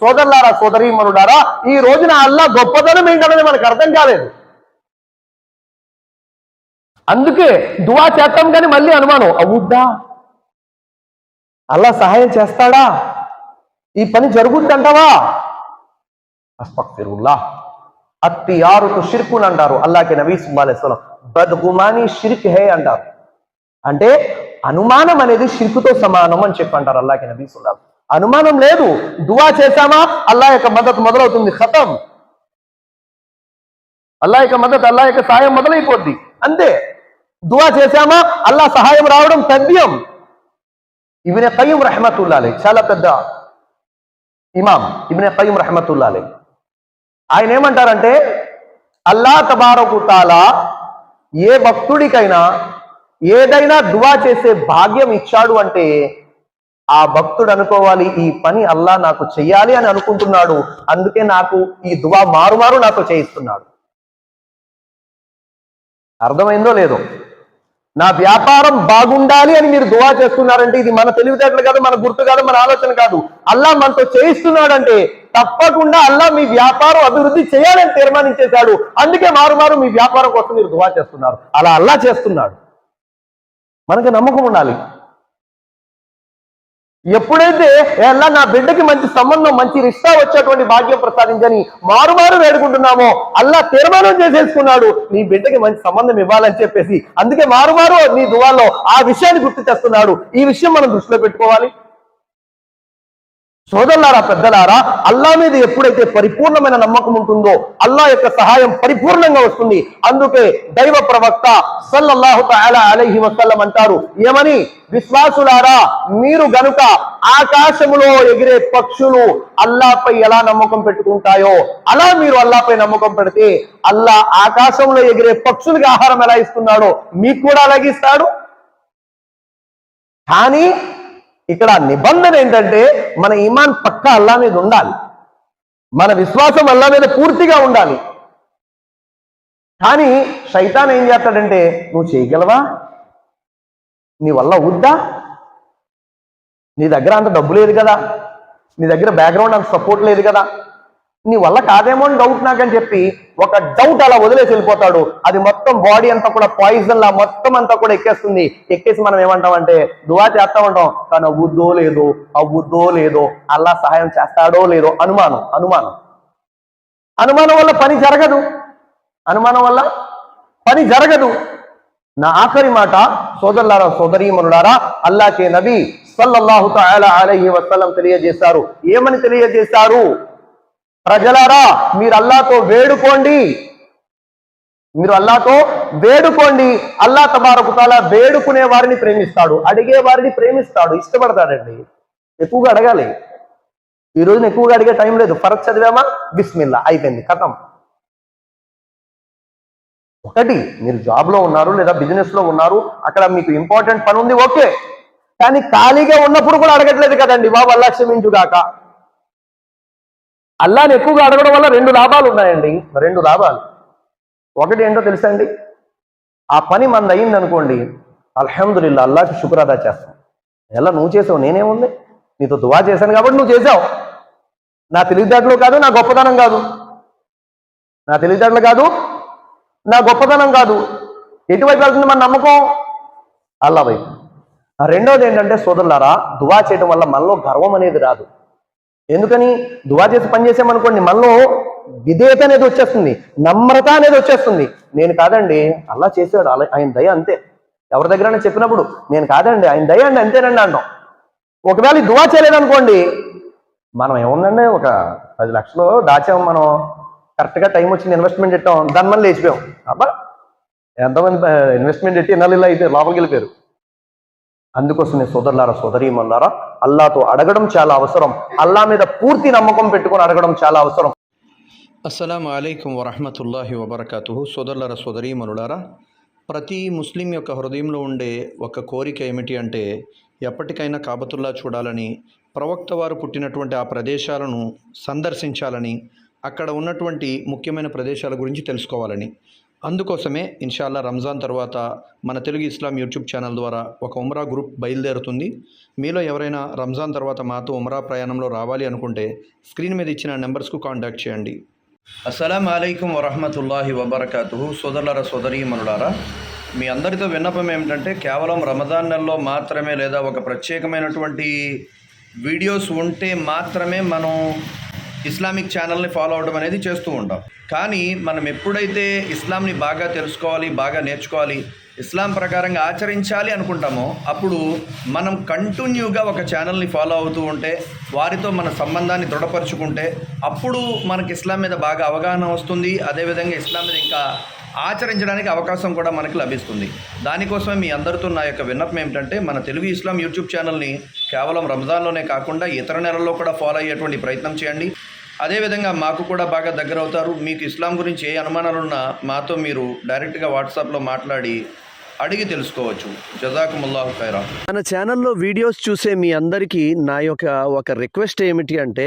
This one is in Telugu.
సోదరులారా సోదరీమనులారా ఈ రోజున అల్లా గొప్పతనం ఏంటనేది మనకు అర్థం కాలేదు. అందుకే దువా చేస్తాం కానీ మళ్ళీ అనుమానం అవుద్దా? అల్లా సహాయం చేస్తాడా? ఈ పని జరుగుద్దంటావా? అస్పక్తిరుల్లా అత్తి ఆరుకు షిర్కున్ అంటారు అల్లాకి నబీ సుబ్బాలేస్వలం బద్గుమాని షిర్క్ హే అంటారు. అంటే అనుమానం అనేది షిర్కుతో సమానం అని చెప్పి అంటారు అల్లాకి నబీ సుల్లాం అనుమానం లేదు. దువా చేశామా? అల్లా యొక్క మద్దతు మొదలవుతుంది. ఖతం. అల్లా యొక్క మద్దతు అల్లా యొక్క సహాయం మొదలైపోద్ది. అంతే. దువా చేశామా? అల్లా సహాయం రావడం తథ్యం ఇవిన కయ్యం రహమతుల్లాలే చాలా పెద్ద ఇమాం ఇవినే కయ్యం రహమతుల్లాలే ఆయన ఏమంటారంటే అల్లా తబారకు తాలా ఏ భక్తుడికైనా ఏదైనా దువా చేసే భాగ్యం ఇచ్చాడు అంటే ఆ భక్తుడు అనుకోవాలి ఈ పని అల్లా నాకు చెయ్యాలి అని అనుకుంటున్నాడు. అందుకే నాకు ఈ దువా మారుమారు నాతో చేయిస్తున్నాడు. అర్థమైందో లేదో? నా వ్యాపారం బాగుండాలి అని మీరు దువా చేస్తున్నారంటే ఇది మన తెలివితేటలు కాదు మన గుర్తు కాదు మన ఆలోచన కాదు. అల్లా మనతో చేయిస్తున్నాడంటే తప్పకుండా అల్లా మీ వ్యాపారం అభివృద్ధి చేయాలని తీర్మానించేశాడు. అందుకే మారుమారు మీ వ్యాపారం కోసం మీరు దువా చేస్తున్నారు. అలా అల్లా చేస్తున్నాడు. మనకి నమ్మకం ఉండాలి. ఎప్పుడైతే ఎలా అల్లా నా బిడ్డకి మంచి సంబంధం మంచి రిష్టా వచ్చేటువంటి భాగ్యం ప్రసాదించని మారుమారు వేడుకుంటున్నామో అల్లా తీర్మానం చేసేసుకున్నాడు నీ బిడ్డకి మంచి సంబంధం ఇవ్వాలని చెప్పేసి. అందుకే మారుమారు నీ దువాల్లో ఆ విషయాన్ని గుర్తు తెస్తున్నాడు ఈ విషయం మనం దృష్టిలో పెట్టుకోవాలి. సోదరులారా పెద్దలారా అల్లా మీద ఎప్పుడైతే పరిపూర్ణమైన నమ్మకం ఉంటుందో అల్లా యొక్క సహాయం పరిపూర్ణంగా వస్తుంది. అందుకే దైవ ప్రవక్త సల్లల్లాహు అలహి వసల్లం అంటారు ఏమని? విశ్వాసులారా మీరు గనుక ఆకాశములో ఎగిరే పక్షులు అల్లాపై ఎలా నమ్మకం పెట్టుకుంటాయో అలా మీరు అల్లాపై నమ్మకం పెడితే అల్లా ఆకాశంలో ఎగిరే పక్షులకి ఆహారం ఎలా ఇస్తున్నాడో మీకు కూడా అలాగే ఇస్తాడు. కానీ ఇక్కడ నిబంధన ఏంటంటే మన ఇమాన్ పక్క అల్లా మీద ఉండాలి. మన విశ్వాసం అల్లా మీద పూర్తిగా ఉండాలి. కానీ శైతాన్ ఏం చేస్తాడంటే నువ్వు చేయగలవా? నీ వల్ల అవుద్దా నీ దగ్గర అంత డబ్బు లేదు కదా? నీ దగ్గర బ్యాక్గ్రౌండ్ అంత సపోర్ట్ లేదు కదా? నీ వల్ల కాదేమో అని డౌట్ నాకని చెప్పి ఒక డౌట్ అలా వదిలేసి వెళ్ళిపోతాడు. అది మొత్తం బాడీ అంతా కూడా పాయిజన్ లా మొత్తం అంతా కూడా ఎక్కేస్తుంది. ఎక్కేసి మనం ఏమంటామంటే దువా చేస్తా ఉంటాం కానీ అవ్వుద్దో లేదో అవ్వుద్దో లేదో అల్లా సహాయం చేస్తాడో లేదో అనుమానం అనుమానం. అనుమానం వల్ల పని జరగదు. అనుమానం వల్ల పని జరగదు. నా ఆఖరి మాట సోదరులారా సోదరీమనులారా అల్లాకే నబీ సల్లల్లాహు తఆలా అలైహి వసల్లం తెలియజేశారు. ఏమని తెలియజేశారు? ప్రజలారా మీరు అల్లాతో వేడుకోండి. మీరు అల్లాతో వేడుకోండి. అల్లా తబారకు తాలా వేడుకునే వారిని ప్రేమిస్తాడు అడిగే వారిని ప్రేమిస్తాడు. ఇష్టపడతాడండి. ఎక్కువగా అడగాలి. ఈ రోజున ఎక్కువగా అడిగే టైం లేదు. ఫరక్ చదివామా? బిస్మిల్లా. అయిపోయింది. కథం. ఒకటి మీరు జాబ్లో ఉన్నారు లేదా బిజినెస్లో ఉన్నారు. అక్కడ మీకు ఇంపార్టెంట్ పని ఉంది. ఓకే. కానీ ఖాళీగా ఉన్నప్పుడు కూడా అడగట్లేదు కదండి. బాబు అల్లా క్షమించుగాక. అల్లాని ఎక్కువగా అడగడం వల్ల రెండు లాభాలు ఉన్నాయండి. రెండు లాభాలు. ఒకటి ఏంటో తెలుసా అండి ఆ పని మనది అయింది అనుకోండి అల్హమ్దుల్లా అల్లాకి శుక్రదా చేస్తాం. ఎలా నువ్వు చేసావు నేనేముంది? నీతో దువా చేశాను కాబట్టి నువ్వు చేసావు నా తెలివితేటలు కాదు నా గొప్పతనం కాదు. నా తెలివితేటలు కాదు నా గొప్పతనం కాదు. ఎటువైపు వెళ్తుంది మన నమ్మకం? అల్లా వైపు. ఆ రెండోది ఏంటంటే సోదరులారా దువా చేయడం వల్ల మనలో గర్వం అనేది రాదు. ఎందుకని దువా చేసి పని చేసామనుకోండి మనలో విధేయత అనేది వచ్చేస్తుంది నమ్రత అనేది వచ్చేస్తుంది. నేను కాదండి అలా చేశాడు అలా ఆయన దయ అంతే. ఎవరి దగ్గర చెప్పినప్పుడు నేను కాదండి ఆయన దయ అండి అంతేనండి అంటాం. ఒకవేళ ఈ దువా చేయలేదనుకోండి మనం ఏముందండి ఒక పది లక్షలు దాచాం మనం కరెక్ట్గా టైం వచ్చింది ఇన్వెస్ట్మెంట్ ఇట్టాం దాని మళ్ళీ లేచిపోయాం. అబ్బా ఎంతమంది ఇన్వెస్ట్మెంట్ పెట్టి ఎన్నెల్లా అయితే లోపలికి వెళ్ళిపోయారు. అందుకోసమే సోదరులారా సోదరీమన్నారా అల్లాతో అడగడం చాలా అవసరం. అల్లా మీద పూర్తి నమ్మకం పెట్టుకొని అడగడం చాలా అవసరం. అస్సలం అయికం వరహమతుల్లాహి వబర్కాతు సోదరులర సోదరీమనులారా ప్రతి ముస్లిం యొక్క హృదయంలో ఉండే ఒక కోరిక ఏమిటి అంటే ఎప్పటికైనా కాబతుల్లా చూడాలని ప్రవక్త వారు పుట్టినటువంటి ఆ ప్రదేశాలను సందర్శించాలని అక్కడ ఉన్నటువంటి ముఖ్యమైన ప్రదేశాల గురించి తెలుసుకోవాలని. అందుకోసమే ఇన్షాల్లా రంజాన్ తర్వాత మన తెలుగు ఇస్లాం యూట్యూబ్ ఛానల్ ద్వారా ఒక ఉమ్రా గ్రూప్ బయలుదేరుతుంది. మీలో ఎవరైనా రంజాన్ తర్వాత మాతో ఉమ్రా ప్రయాణంలో రావాలి అనుకుంటే స్క్రీన్ మీద ఇచ్చిన నెంబర్స్కు కాంటాక్ట్ చేయండి. అస్సలం అయికం వరహమతుల్లాహి వబర్కాతు సోదరులారా సోదరీ మనులారా మీ అందరితో విన్నపం ఏమిటంటే కేవలం రమజాన్ నెలలో మాత్రమే లేదా ఒక ప్రత్యేకమైనటువంటి వీడియోస్ ఉంటే మాత్రమే మనం ఇస్లామిక్ ఛానల్ని ఫాలో అవడం అనేది చేస్తూ ఉంటాం. కానీ మనం ఎప్పుడైతే ఇస్లాంని బాగా తెలుసుకోవాలి బాగా నేర్చుకోవాలి ఇస్లాం ప్రకారంగా ఆచరించాలి అనుకుంటామో అప్పుడు మనం కంటిన్యూగా ఒక ఛానల్ని ఫాలో అవుతూ ఉంటే వారితో మన సంబంధాన్ని దృఢపరుచుకుంటే అప్పుడు మనకి ఇస్లాం మీద బాగా అవగాహన వస్తుంది. అదేవిధంగా ఇస్లాం మీద ఇంకా ఆచరించడానికి అవకాశం కూడా మనకి లభిస్తుంది. దానికోసమే మీ అందరితో నా యొక్క విన్నపం ఏమిటంటే మన తెలుగు ఇస్లాం యూట్యూబ్ ఛానల్ని కేవలం రంజాన్లోనే కాకుండా ఇతర నెలల్లో కూడా ఫాలో అయ్యేటువంటి ప్రయత్నం చేయండి. అదేవిధంగా మాకు కూడా బాగా దగ్గర అవుతారు. మీకు ఇస్లాం గురించి ఏ అనుమానాలున్నా మాతో మీరు డైరెక్ట్గా వాట్సాప్లో మాట్లాడి అడిగి తెలుసుకోవచ్చు. జజాకుముల్లాహు ఖైరా. మన ఛానల్లో వీడియోస్ చూసే మీ అందరికీ నా యొక్క ఒక రిక్వెస్ట్ ఏమిటి అంటే